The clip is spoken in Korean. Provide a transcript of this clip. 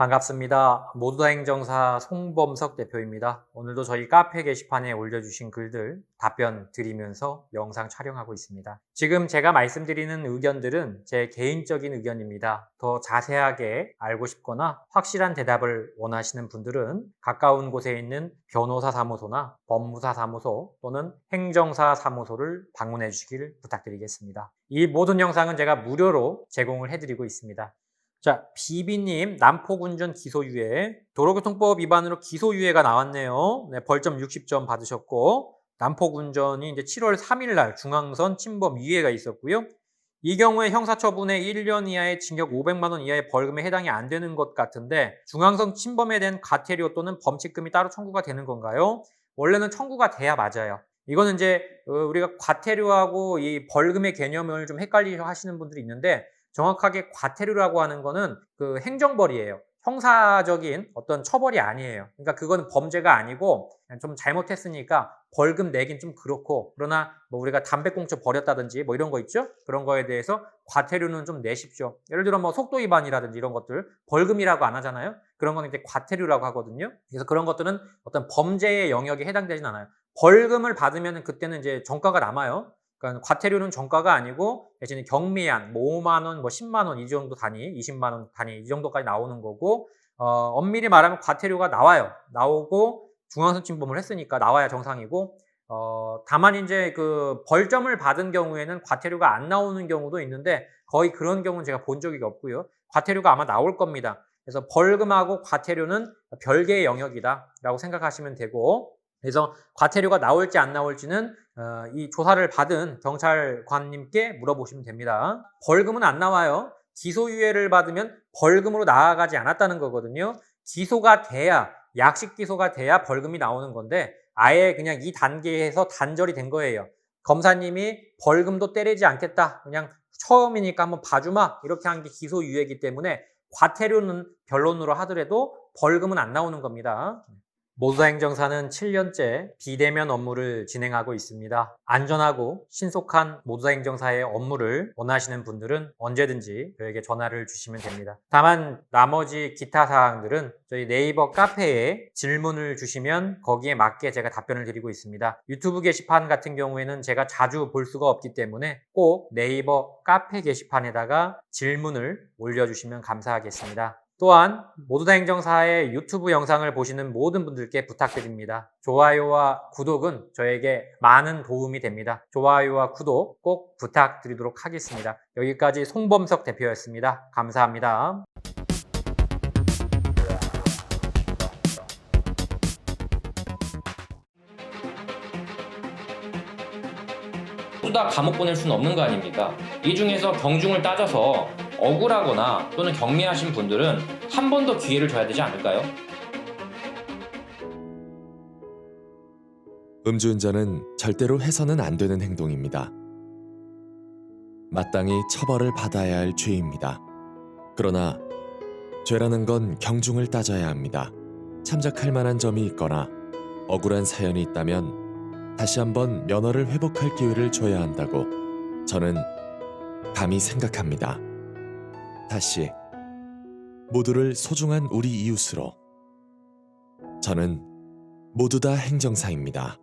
반갑습니다. 모두다 행정사 송범석 대표입니다. 오늘도 저희 카페 게시판에 올려주신 글들 답변 드리면서 영상 촬영하고 있습니다. 지금 제가 말씀드리는 의견들은 제 개인적인 의견입니다. 더 자세하게 알고 싶거나 확실한 대답을 원하시는 분들은 가까운 곳에 있는 변호사 사무소나 법무사 사무소 또는 행정사 사무소를 방문해 주시길 부탁드리겠습니다. 이 모든 영상은 제가 무료로 제공을 해드리고 있습니다. 자, 비비님, 남포군전 기소유예. 도로교통법 위반으로 기소유예가 나왔네요. 네, 벌점 60점 받으셨고, 남포군전이 이제 7월 3일 날 중앙선 침범 유예가 있었고요. 이 경우에 형사처분의 1년 이하의 징역 500만 원 이하의 벌금에 해당이 안 되는 것 같은데, 중앙선 침범에 대한 가태료 또는 범칙금이 따로 청구가 되는 건가요? 원래는 청구가 돼야 맞아요. 이거는 이제 어, 우리가 과태료하고 이 벌금의 개념을 좀 헷갈리려 하시는 분들이 있는데, 정확하게 과태료라고 하는 거는 그 행정벌이에요. 형사적인 어떤 처벌이 아니에요. 그러니까 그거는 범죄가 아니고 좀 잘못했으니까 벌금 내긴 좀 그렇고 그러나 뭐 우리가 담배꽁초 버렸다든지 뭐 이런 거 있죠? 그런 거에 대해서 과태료는 좀 내십시오. 예를 들어 뭐 속도 위반이라든지 이런 것들 벌금이라고 안 하잖아요. 그런 거는 이제 과태료라고 하거든요. 그래서 그런 것들은 어떤 범죄의 영역에 해당되진 않아요. 벌금을 받으면 그때는 이제 정가가 남아요. 그러니까 과태료는 정가가 아니고 대신에 경미한 뭐 5만 원, 뭐 10만 원 이 정도 단위, 20만 원 단위 이 정도까지 나오는 거고 어, 엄밀히 말하면 과태료가 나와요. 나오고 중앙선 침범을 했으니까 나와야 정상이고 어, 다만 이제 그 벌점을 받은 경우에는 과태료가 안 나오는 경우도 있는데 거의 그런 경우는 제가 본 적이 없고요. 과태료가 아마 나올 겁니다. 그래서 벌금하고 과태료는 별개의 영역이다라고 생각하시면 되고 그래서 과태료가 나올지 안 나올지는 어, 이 조사를 받은 경찰관님께 물어보시면 됩니다. 벌금은 안 나와요. 기소유예를 받으면 벌금으로 나아가지 않았다는 거거든요. 기소가 돼야 약식 기소가 돼야 벌금이 나오는 건데 아예 그냥 이 단계에서 단절이 된 거예요. 검사님이 벌금도 때리지 않겠다. 그냥 처음이니까 한번 봐주마. 이렇게 한 게 기소유예이기 때문에 과태료는 변론으로 하더라도 벌금은 안 나오는 겁니다. 모두다 행정사는 7년째 비대면 업무를 진행하고 있습니다. 안전하고 신속한 모두다 행정사의 업무를 원하시는 분들은 언제든지 저에게 전화를 주시면 됩니다. 다만 나머지 기타 사항들은 저희 네이버 카페에 질문을 주시면 거기에 맞게 제가 답변을 드리고 있습니다. 유튜브 게시판 같은 경우에는 제가 자주 볼 수가 없기 때문에 꼭 네이버 카페 게시판에다가 질문을 올려주시면 감사하겠습니다. 또한 모두다 행정사의 유튜브 영상을 보시는 모든 분들께 부탁드립니다. 좋아요와 구독은 저에게 많은 도움이 됩니다. 좋아요와 구독 꼭 부탁드리도록 하겠습니다. 여기까지 송범석 대표였습니다. 감사합니다. 다 감옥 보낼 수는 없는 거 아닙니까? 이 중에서 경중을 따져서 억울하거나 또는 경미하신 분들은 한 번 더 기회를 줘야 되지 않을까요? 음주운전은 절대로 해서는 안 되는 행동입니다. 마땅히 처벌을 받아야 할 죄입니다. 그러나 죄라는 건 경중을 따져야 합니다. 참작할 만한 점이 있거나 억울한 사연이 있다면 다시 한번 면허를 회복할 기회를 줘야 한다고 저는 감히 생각합니다. 다시 모두를 소중한 우리 이웃으로 저는 모두 다 행정사입니다.